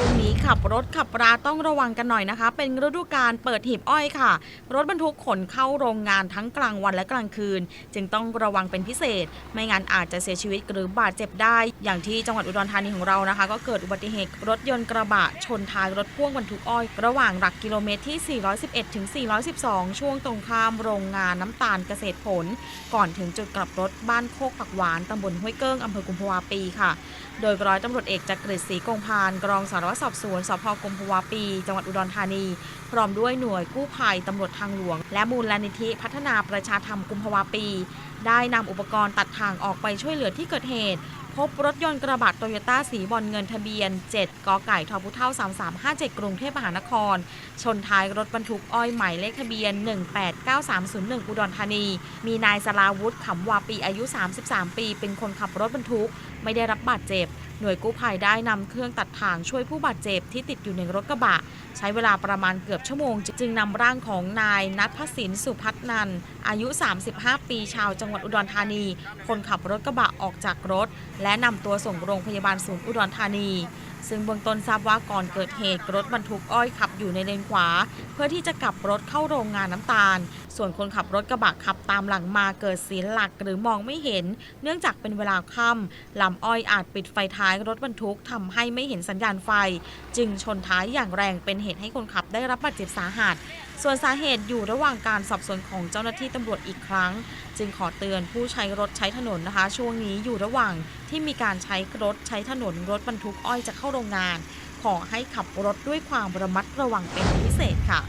ช่วงนี้ขับรถขับราต้องระวังกันหน่อยนะคะ เป็นฤดูการเปิดหีบอ้อยค่ะ รถบรรทุกขนเข้าโรงงานทั้งกลางวันและกลางคืน จึงต้องระวังเป็นพิเศษ ไม่งั้นอาจจะเสียชีวิตหรือบาดเจ็บได้ อย่างที่จังหวัดอุดรธานีของเรานะคะ ก็เกิดอุบัติเหตุรถยนต์กระบะชนท้ายรถพ่วงบรรทุกอ้อย ระหว่างหลักกิโลเมตรที่ 411ถึง412 ช่วงตรงข้ามโรงงานน้ำตาลเกษตรผล ก่อนถึงจุดกลับรถบ้านโคกผักหวานตำบลห้วยเกิ้งอำเภอกุมภาวาปีค่ะ โดยร้อยตำรวจเอกจักริศศรีกงพานกรองสารวัตรสอบสวนสพกุมภาวาปี จังหวัดอุดรธานี พร้อมด้วยหน่วยกู้ภัยตำรวจทางหลวง และมูลนิธิพัฒนาประชาธรรมกุมภาวาปี ได้นำอุปกรณ์ตัดทางออกไปช่วยเหลือที่เกิดเหตุ พบรถยนต์กระบะโตโยต้าสีบอลเงินทะเบียน 7กไก่ทพุเท่า 3357 กรุงเทพมหานคร ชนท้ายรถบรรทุกอ้อยหมายเลขทะเบียน 189301 อุดรธานี มีนายสลาวุธขำวาปีอายุ 33 ปี เป็นคนขับรถบรรทุก ไม่ได้รับบาดเจ็บ หน่วยกู้ภัยได้นำเครื่องตัดทางช่วยผู้บาดเจ็บที่ติดอยู่ในรถกระบะ ใช้เวลาประมาณเกือบชั่วโมง จึงนำร่างของนายนัทพสินสุพัฒนัน อายุ 35 ปีชาวจังหวัดอุดรธานี คนขับรถกระบะออกจากรถ และนำตัวส่งโรงพยาบาลศูนย์อุดรธานี ซึ่งเบื้องต้นทราบว่าก่อนเกิดเหตุรถบรรทุกอ้อยขับอยู่ในเลนขวา เพื่อที่จะกลับรถเข้าโรงงานน้ำตาล ส่วนคนขับรถกระบะขับตามหลังมาเกิดเสียหลักหรือมองไม่เห็น เนื่องจากเป็นเวลาค่ำลำอ้อยอาจปิดไฟท้ายรถบรรทุกทำให้ไม่เห็นสัญญาณไฟ จึงชนท้ายอย่างแรงเป็นเหตุให้คนขับได้รับบาดเจ็บสาหัสส่วนสาเหตุอยู่ระหว่างการสอบสวนของเจ้าหน้าที่ตำรวจอีกครั้ง จึงขอเตือนผู้ใช้รถใช้ถนนนะคะ ช่วงนี้อยู่ระหว่างที่มีการใช้รถใช้ถนนรถบรรทุกอ้อยจะเข้าโรงงาน ขอให้ขับรถด้วยความระมัดระวังเป็นพิเศษค่ะ